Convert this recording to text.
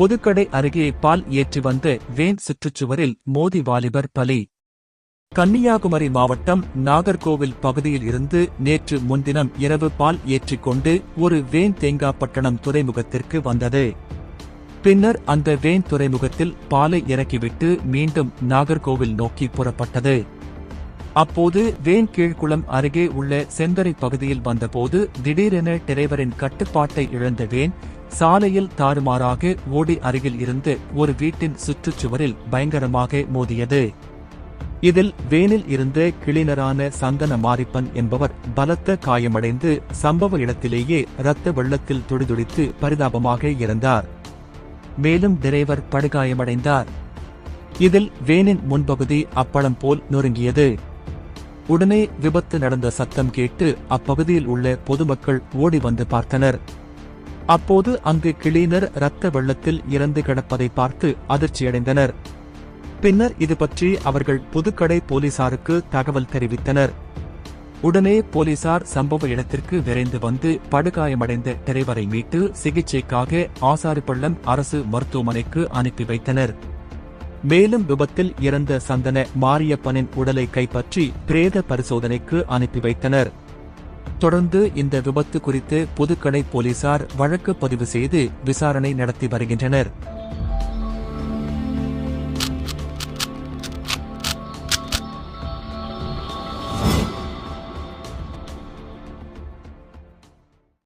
பொதுக்கடை அருகே பால் ஏற்றி வந்த வேன் சுற்றுச்சுவரில் மோதி வாலிபர் பலி. கன்னியாகுமரி மாவட்டம் நாகர்கோவில் பகுதியில் இருந்து நேற்று முன்தினம் இரவு பால் ஏற்றிக் கொண்டு ஒரு வேன் தேங்காப்பட்டணம் துறைமுகத்திற்கு வந்தது. பின்னர் அந்த வேன் துறைமுகத்தில் பாலை இறக்கிவிட்டு மீண்டும் நாகர்கோவில் நோக்கி புறப்பட்டது. அப்போது வேன் கீழ்குளம் அருகே உள்ள செந்தரை பகுதியில் வந்தபோது திடீரென டிரைவரின் கட்டுப்பாட்டை இழந்த வேன் சாலையில் தாறுமாறாக ஓடி அருகில் இருந்து ஒரு வீட்டின் சுற்றுச்சுவரில் பயங்கரமாக மோதியது. இதில் வேனில் இருந்த கிளினரான சந்தன மாரிப்பன் என்பவர் பலத்த காயமடைந்து சம்பவ இடத்திலேயே இரத்த வெள்ளத்தில் துடிதுடித்து பரிதாபமாக இறந்தார். மேலும் டிரைவர் படுகாயமடைந்தார். இதில் வேனின் முன்பகுதி அப்பளம் போல் நொறுங்கியது. உடனே விபத்து நடந்த சத்தம் கேட்டு அப்பகுதியில் உள்ள பொதுமக்கள் ஓடி வந்து பார்த்தனர். அப்போது அங்கு கிளீனர் இரத்த வெள்ளத்தில் இறந்து கிடப்பதை பார்த்து அதிர்ச்சியடைந்தனர். பின்னர் இது பற்றி அவர்கள் புதுக்கடை போலீசாருக்கு தகவல் தெரிவித்தனர். உடனே போலீசார் சம்பவ இடத்திற்கு விரைந்து வந்து படுகாயமடைந்த டிரைவரை மீட்டு சிகிச்சைக்காக ஆசாரிப்பள்ளம் அரசு மருத்துவமனைக்கு அனுப்பி வைத்தனர். மேலும் விபத்தில் இறந்த சந்தன மாரியப்பனின் உடலை கைப்பற்றி பிரேத பரிசோதனைக்கு அனுப்பி வைத்தனர். தொடர்ந்து இந்த விபத்து குறித்து புதுக்கடை போலீசார் வழக்கு பதிவு செய்து விசாரணை நடத்தி வருகின்றனர்.